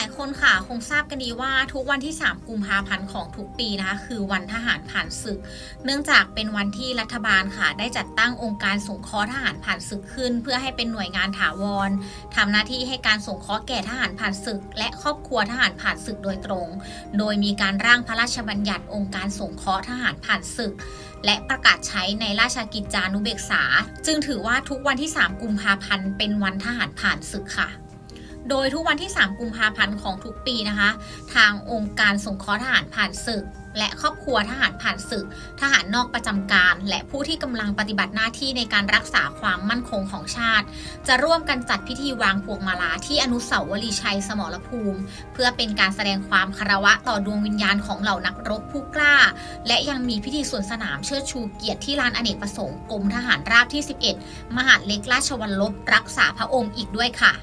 หลายคนค่ะคงทราบกันดีว่าทุกวันที่ 3 กุมภาพันธ์ของทุกปีนะคะคือวันทหารผ่านศึก เนื่องจากเป็นวันที่รัฐบาลค่ะ ได้จัดตั้งองค์การสงเคราะห์ทหารผ่านศึกขึ้น เพื่อให้เป็นหน่วยงานถาวรทำหน้าที่ให้การสงเคราะห์แก่ทหารผ่านศึก และครอบครัวทหารผ่านศึกโดยตรง โดยมีการร่างพระราชบัญญัติองค์การสงเคราะห์ทหารผ่านศึก และประกาศใช้ในราชกิจจานุเบกษา จึงถือว่าทุกวันที่ 3 กุมภาพันธ์เป็นวันทหารผ่านศึกค่ะ โดยทุกวันที่ 3 กุมภาพันธ์ของทุกปีนะคะ ทางองค์การสงเคราะห์ทหารผ่านศึก และครอบครัวทหารผ่านศึก ทหารนอกประจำการ และผู้ที่กำลังปฏิบัติหน้าที่ในการรักษาความมั่นคงของชาติ จะร่วมกันจัดพิธีวางพวงมาลาที่อนุสาวรีย์ชัยสมรภูมิ เพื่อเป็นการแสดงความคารวะต่อดวงวิญญาณของเหล่านักรบผู้กล้า และยังมีพิธีสวนสนามเชิดชูเกียรติที่ลานอเนกประสงค์กรมทหารราบที่ 11 มหาดเล็กราชวัลลบรักษาพระองค์อีกด้วยค่ะ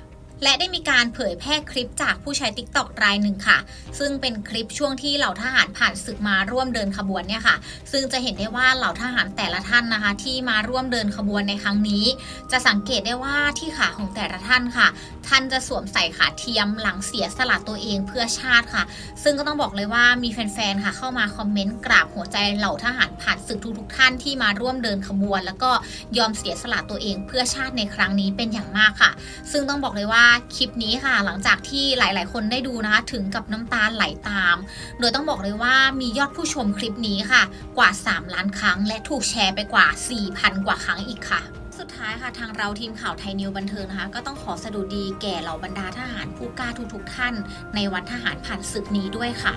และได้มีการเผยแพร่คลิปจากผู้ใช้ t ิ k t o k รายหนึ่งค่ะ ซึ่งเป็นคลิปช่วงที่เหล่าทหารผ่านศึกมาร่วมเดินขบวนเนี่ยค่ะ ซึ่งจะเห็นได้ว่าเหล่าทหารแต่ละท่านนะคะ ที่มาร่วมเดินขบวนในครั้งนี้ จะสังเกตได้ว่าที่ขาของแต่ละท่านค่ะท่านจะสวมใส่ขาเทียมหลังเสียสละตัวเองเพื่อชาติค่ะ ซึ่งก็ต้องบอกเลยว่ามีแฟนๆค่ะ เข้ามาคอมเมนต์กราบหัวใจเหล่าทหารผ่านศึกทุกๆท่านที่มาร่วมเดินขบวน แล้วก็ยอมเสียสละตัวเองเพื่อชาติในครั้งนี้เป็นอย่างมากค่ะ ซึ่งต้องบอกเลยว่าคลิปนี้ค่ะ หลังจากที่หลายๆ คนได้ดูนะคะถึงกับน้ำตาไหลตาม โดยต้องบอกเลยว่ามียอดผู้ชมคลิปนี้ค่ะ กว่า 3 ล้านครั้ง และถูกแชร์ไปกว่า 4,000 กว่าครั้งอีกค่ะ สุดท้ายค่ะทางเราทีมข่าวไทยนิวบันเทิงนะคะ ก็ต้องขอสดุดีแก่เหล่าบรรดาทหารผู้กล้าทุกๆท่าน ในวันทหารผ่านศึกนี้ด้วยค่ะ